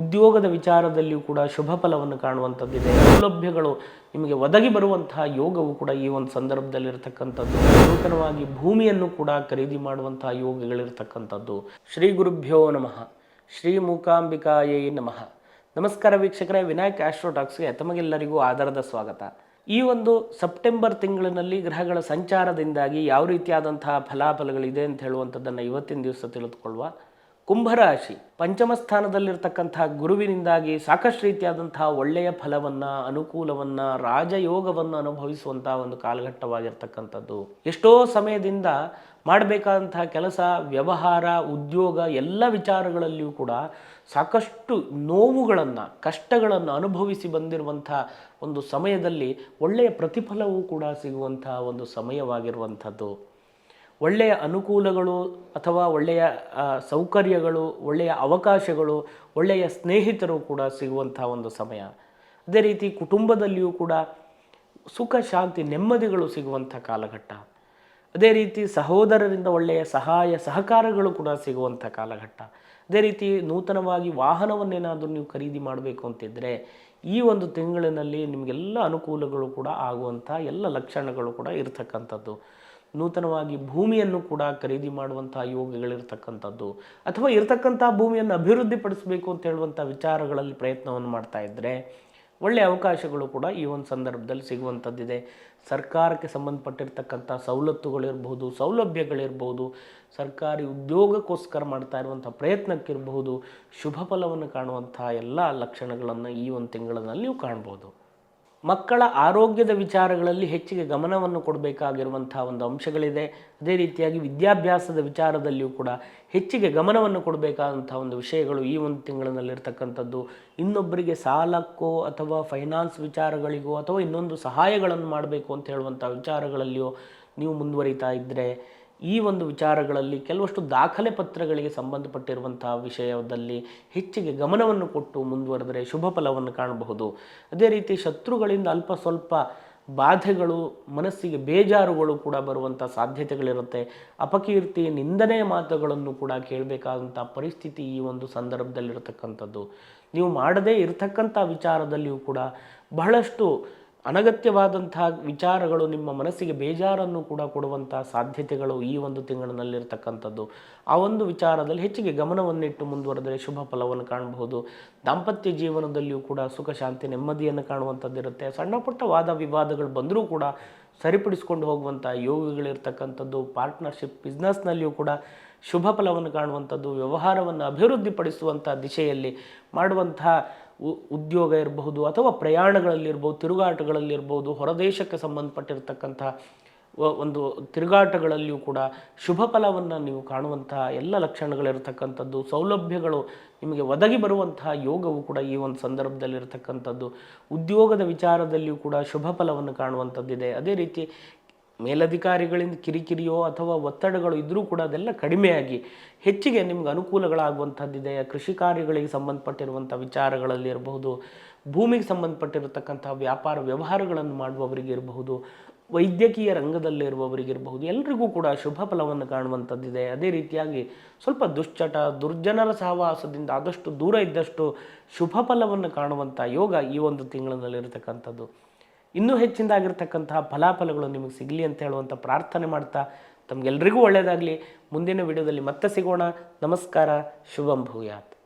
ಉದ್ಯೋಗದ ವಿಚಾರದಲ್ಲಿಯೂ ಕೂಡ ಶುಭ ಫಲವನ್ನು ಕಾಣುವಂಥದ್ದಿದೆ. ಸೌಲಭ್ಯಗಳು ನಿಮಗೆ ಒದಗಿ ಬರುವಂತಹ ಯೋಗವು ಕೂಡ ಈ ಒಂದು ಸಂದರ್ಭದಲ್ಲಿ ಇರತಕ್ಕಂಥದ್ದು ನೂತನವಾಗಿ ಭೂಮಿಯನ್ನು ಕೂಡ ಖರೀದಿ ಮಾಡುವಂತಹ ಯೋಗಗಳಿರ್ತಕ್ಕಂಥದ್ದು. ಶ್ರೀ ಗುರುಭ್ಯೋ ನಮಃ. ಶ್ರೀ ಮೂಕಾಂಬಿಕಾಯೇ ನಮಃ. ನಮಸ್ಕಾರ ವೀಕ್ಷಕರೇ, ವಿನಾಯಕ್ ಆಸ್ಟ್ರೋಟಾಕ್ಸ್ಗೆ ತಮಗೆಲ್ಲರಿಗೂ ಆಧಾರದ ಸ್ವಾಗತ. ಈ ಒಂದು ಸೆಪ್ಟೆಂಬರ್ ತಿಂಗಳಿನಲ್ಲಿ ಗ್ರಹಗಳ ಸಂಚಾರದಿಂದಾಗಿ ಯಾವ ರೀತಿಯಾದಂತಹ ಫಲಾಫಲಗಳಿದೆ ಅಂತ ಹೇಳುವಂಥದ್ದನ್ನು ಇವತ್ತಿನ ದಿವಸ ತಿಳಿದುಕೊಳ್ಳುವ ಕುಂಭರಾಶಿ ಪಂಚಮ ಸ್ಥಾನದಲ್ಲಿರ್ತಕ್ಕಂಥ ಗುರುವಿನಿಂದಾಗಿ ಸಾಕಷ್ಟು ರೀತಿಯಾದಂತಹ ಒಳ್ಳೆಯ ಫಲವನ್ನು, ಅನುಕೂಲವನ್ನು, ರಾಜಯೋಗವನ್ನು ಅನುಭವಿಸುವಂಥ ಒಂದು ಕಾಲಘಟ್ಟವಾಗಿರ್ತಕ್ಕಂಥದ್ದು. ಎಷ್ಟೋ ಸಮಯದಿಂದ ಮಾಡಬೇಕಾದಂತಹ ಕೆಲಸ, ವ್ಯವಹಾರ, ಉದ್ಯೋಗ ಎಲ್ಲ ವಿಚಾರಗಳಲ್ಲಿಯೂ ಕೂಡ ಸಾಕಷ್ಟು ನೋವುಗಳನ್ನು, ಕಷ್ಟಗಳನ್ನು ಅನುಭವಿಸಿ ಬಂದಿರುವಂಥ ಒಂದು ಸಮಯದಲ್ಲಿ ಒಳ್ಳೆಯ ಪ್ರತಿಫಲವೂ ಕೂಡ ಸಿಗುವಂತಹ ಒಂದು ಸಮಯವಾಗಿರುವಂಥದ್ದು. ಒಳ್ಳೆಯ ಅನುಕೂಲಗಳು ಅಥವಾ ಒಳ್ಳೆಯ ಸೌಕರ್ಯಗಳು, ಒಳ್ಳೆಯ ಅವಕಾಶಗಳು, ಒಳ್ಳೆಯ ಸ್ನೇಹಿತರು ಕೂಡ ಸಿಗುವಂಥ ಒಂದು ಸಮಯ. ಅದೇ ರೀತಿ ಕುಟುಂಬದಲ್ಲಿಯೂ ಕೂಡ ಸುಖ, ಶಾಂತಿ, ನೆಮ್ಮದಿಗಳು ಸಿಗುವಂಥ ಕಾಲಘಟ್ಟ. ಅದೇ ರೀತಿ ಸಹೋದರರಿಂದ ಒಳ್ಳೆಯ ಸಹಾಯ, ಸಹಕಾರಗಳು ಕೂಡ ಸಿಗುವಂಥ ಕಾಲಘಟ್ಟ. ಅದೇ ರೀತಿ ನೂತನವಾಗಿ ವಾಹನವನ್ನೇನಾದರೂ ನೀವು ಖರೀದಿ ಮಾಡಬೇಕು ಅಂತಿದ್ದರೆ ಈ ಒಂದು ತಿಂಗಳಿನಲ್ಲಿ ನಿಮಗೆಲ್ಲ ಅನುಕೂಲಗಳು ಕೂಡ ಆಗುವಂಥ ಎಲ್ಲ ಲಕ್ಷಣಗಳು ಕೂಡ ಇರತಕ್ಕಂಥದ್ದು. ನೂತನವಾಗಿ ಭೂಮಿಯನ್ನು ಕೂಡ ಖರೀದಿ ಮಾಡುವಂತಹ ಯೋಗಗಳಿರ್ತಕ್ಕಂಥದ್ದು ಅಥವಾ ಇರತಕ್ಕಂಥ ಭೂಮಿಯನ್ನು ಅಭಿವೃದ್ಧಿಪಡಿಸಬೇಕು ಅಂತ ಹೇಳುವಂಥ ವಿಚಾರಗಳಲ್ಲಿ ಪ್ರಯತ್ನವನ್ನು ಮಾಡ್ತಾ ಇದ್ದರೆ ಒಳ್ಳೆಯ ಅವಕಾಶಗಳು ಕೂಡ ಈ ಒಂದು ಸಂದರ್ಭದಲ್ಲಿ ಸಿಗುವಂಥದ್ದಿದೆ. ಸರ್ಕಾರಕ್ಕೆ ಸಂಬಂಧಪಟ್ಟಿರ್ತಕ್ಕಂಥ ಸವಲತ್ತುಗಳಿರ್ಬೋದು, ಸೌಲಭ್ಯಗಳಿರ್ಬೋದು, ಸರ್ಕಾರಿ ಉದ್ಯೋಗಕ್ಕೋಸ್ಕರ ಮಾಡ್ತಾ ಇರುವಂಥ ಪ್ರಯತ್ನಕ್ಕಿರಬಹುದು ಶುಭ ಫಲವನ್ನು ಕಾಣುವಂತಹ ಎಲ್ಲ ಲಕ್ಷಣಗಳನ್ನು ಈ ಒಂದು ತಿಂಗಳಿನಲ್ಲಿ ನೀವು ಕಾಣ್ಬೋದು. ಮಕ್ಕಳ ಆರೋಗ್ಯದ ವಿಚಾರಗಳಲ್ಲಿ ಹೆಚ್ಚಿಗೆ ಗಮನವನ್ನು ಕೊಡಬೇಕಾಗಿರುವಂಥ ಒಂದು ಅಂಶಗಳಿದೆ. ಅದೇ ರೀತಿಯಾಗಿ ವಿದ್ಯಾಭ್ಯಾಸದ ವಿಚಾರದಲ್ಲಿಯೂ ಕೂಡ ಹೆಚ್ಚಿಗೆ ಗಮನವನ್ನು ಕೊಡಬೇಕಾದಂಥ ಒಂದು ವಿಷಯಗಳು ಈ ಒಂದು ತಿಂಗಳಿನಲ್ಲಿರ್ತಕ್ಕಂಥದ್ದು. ಇನ್ನೊಬ್ಬರಿಗೆ ಸಾಲಕ್ಕೋ ಅಥವಾ ಫೈನಾನ್ಸ್ ವಿಚಾರಗಳಿಗೋ ಅಥವಾ ಇನ್ನೊಂದು ಸಹಾಯಗಳನ್ನು ಮಾಡಬೇಕು ಅಂತ ಹೇಳುವಂಥ ವಿಚಾರಗಳಲ್ಲಿಯೋ ನೀವು ಮುಂದುವರಿತಾ ಇದ್ದರೆ ಈ ಒಂದು ವಿಚಾರಗಳಲ್ಲಿ ಕೆಲವಷ್ಟು ದಾಖಲೆ ಪತ್ರಗಳಿಗೆ ಸಂಬಂಧಪಟ್ಟಿರುವಂತಹ ವಿಷಯದಲ್ಲಿ ಹೆಚ್ಚಿಗೆ ಗಮನವನ್ನು ಕೊಟ್ಟು ಮುಂದುವರೆದರೆ ಶುಭ ಫಲವನ್ನು ಕಾಣಬಹುದು. ಅದೇ ರೀತಿ ಶತ್ರುಗಳಿಂದ ಅಲ್ಪ ಸ್ವಲ್ಪ ಬಾಧೆಗಳು, ಮನಸ್ಸಿಗೆ ಬೇಜಾರುಗಳು ಕೂಡ ಬರುವಂಥ ಸಾಧ್ಯತೆಗಳಿರುತ್ತೆ. ಅಪಕೀರ್ತಿ ನಿಂದನೆಯ ಮಾತುಗಳನ್ನು ಕೂಡ ಕೇಳಬೇಕಾದಂಥ ಪರಿಸ್ಥಿತಿ ಈ ಒಂದು ಸಂದರ್ಭದಲ್ಲಿರತಕ್ಕಂಥದ್ದು. ನೀವು ಮಾಡದೇ ಇರತಕ್ಕಂಥ ವಿಚಾರದಲ್ಲಿಯೂ ಕೂಡ ಬಹಳಷ್ಟು ಅನಗತ್ಯವಾದಂತಹ ವಿಚಾರಗಳು ನಿಮ್ಮ ಮನಸ್ಸಿಗೆ ಬೇಜಾರನ್ನು ಕೂಡ ಕೊಡುವಂತಹ ಸಾಧ್ಯತೆಗಳು ಈ ಒಂದು ತಿಂಗಳಿನಲ್ಲಿರ್ತಕ್ಕಂಥದ್ದು. ಆ ಒಂದು ವಿಚಾರದಲ್ಲಿ ಹೆಚ್ಚಿಗೆ ಗಮನವನ್ನಿಟ್ಟು ಮುಂದುವರೆದರೆ ಶುಭ ಫಲವನ್ನು ಕಾಣಬಹುದು. ದಾಂಪತ್ಯ ಜೀವನದಲ್ಲಿಯೂ ಕೂಡ ಸುಖ, ಶಾಂತಿ, ನೆಮ್ಮದಿಯನ್ನು ಕಾಣುವಂಥದ್ದಿರುತ್ತೆ. ಸಣ್ಣ ಪುಟ್ಟ ವಾದ ವಿವಾದಗಳು ಬಂದರೂ ಕೂಡ ಸರಿಪಡಿಸಿಕೊಂಡು ಹೋಗುವಂಥ ಯೋಗಗಳಿರ್ತಕ್ಕಂಥದ್ದು, ಪಾರ್ಟ್ನರ್ಶಿಪ್, ಬಿಸ್ನೆಸ್ನಲ್ಲಿಯೂ ಕೂಡ ಶುಭ ಫಲವನ್ನು ಕಾಣುವಂಥದ್ದು, ವ್ಯವಹಾರವನ್ನು ಅಭಿವೃದ್ಧಿಪಡಿಸುವಂಥ ದಿಶೆಯಲ್ಲಿ ಮಾಡುವಂತಹ ಉದ್ಯೋಗ ಇರಬಹುದು ಅಥವಾ ಪ್ರಯಾಣಗಳಲ್ಲಿರ್ಬೋದು, ತಿರುಗಾಟಗಳಲ್ಲಿರ್ಬೋದು, ಹೊರದೇಶಕ್ಕೆ ಸಂಬಂಧಪಟ್ಟಿರ್ತಕ್ಕಂಥ ಒಂದು ತಿರುಗಾಟಗಳಲ್ಲಿಯೂ ಕೂಡ ಶುಭ ಫಲವನ್ನು ನೀವು ಕಾಣುವಂತಹ ಎಲ್ಲ ಲಕ್ಷಣಗಳಿರ್ತಕ್ಕಂಥದ್ದು, ಸೌಲಭ್ಯಗಳು ನಿಮಗೆ ಒದಗಿ ಬರುವಂತಹ ಯೋಗವು ಕೂಡ ಈ ಒಂದು ಸಂದರ್ಭದಲ್ಲಿರ್ತಕ್ಕಂಥದ್ದು, ಉದ್ಯೋಗದ ವಿಚಾರದಲ್ಲಿಯೂ ಕೂಡ ಶುಭ ಫಲವನ್ನು ಕಾಣುವಂಥದ್ದಿದೆ. ಅದೇ ರೀತಿ ಮೇಲಧಿಕಾರಿಗಳಿಂದ ಕಿರಿಕಿರಿಯೋ ಅಥವಾ ಒತ್ತಡಗಳು ಇದ್ದರೂ ಕೂಡ ಅದೆಲ್ಲ ಕಡಿಮೆಯಾಗಿ ಹೆಚ್ಚಿಗೆ ನಿಮ್ಗೆ ಅನುಕೂಲಗಳಾಗುವಂಥದ್ದಿದೆ. ಕೃಷಿ ಕಾರ್ಯಗಳಿಗೆ ಸಂಬಂಧಪಟ್ಟಿರುವಂಥ ವಿಚಾರಗಳಲ್ಲಿ ಇರಬಹುದು, ಭೂಮಿಗೆ ಸಂಬಂಧಪಟ್ಟಿರತಕ್ಕಂಥ ವ್ಯಾಪಾರ ವ್ಯವಹಾರಗಳನ್ನು ಮಾಡುವವರಿಗೆ ಇರಬಹುದು, ವೈದ್ಯಕೀಯ ರಂಗದಲ್ಲಿರುವವರಿಗಿರಬಹುದು ಎಲ್ರಿಗೂ ಕೂಡ ಶುಭ ಫಲವನ್ನು ಕಾಣುವಂಥದ್ದಿದೆ. ಅದೇ ರೀತಿಯಾಗಿ ಸ್ವಲ್ಪ ದುಶ್ಚಟ, ದುರ್ಜನರ ಸಹವಾಸದಿಂದ ಆದಷ್ಟು ದೂರ ಇದ್ದಷ್ಟು ಶುಭ ಫಲವನ್ನು ಕಾಣುವಂಥ ಯೋಗ ಈ ಒಂದು ತಿಂಗಳಿನಲ್ಲಿರತಕ್ಕಂಥದ್ದು. ಇನ್ನೂ ಹೆಚ್ಚಿನದಾಗಿರ್ತಕ್ಕಂತಹ ಫಲಾಫಲಗಳು ನಿಮಗೆ ಸಿಗಲಿ ಅಂತ ಹೇಳುವಂಥ ಪ್ರಾರ್ಥನೆ ಮಾಡ್ತಾ ತಮಗೆಲ್ಲರಿಗೂ ಒಳ್ಳೆಯದಾಗಲಿ ಮುಂದಿನ ವಿಡಿಯೋದಲ್ಲಿ ಮತ್ತೆ ಸಿಗೋಣ. ನಮಸ್ಕಾರ. ಶುಭಂ ಭೂಯಾತ್.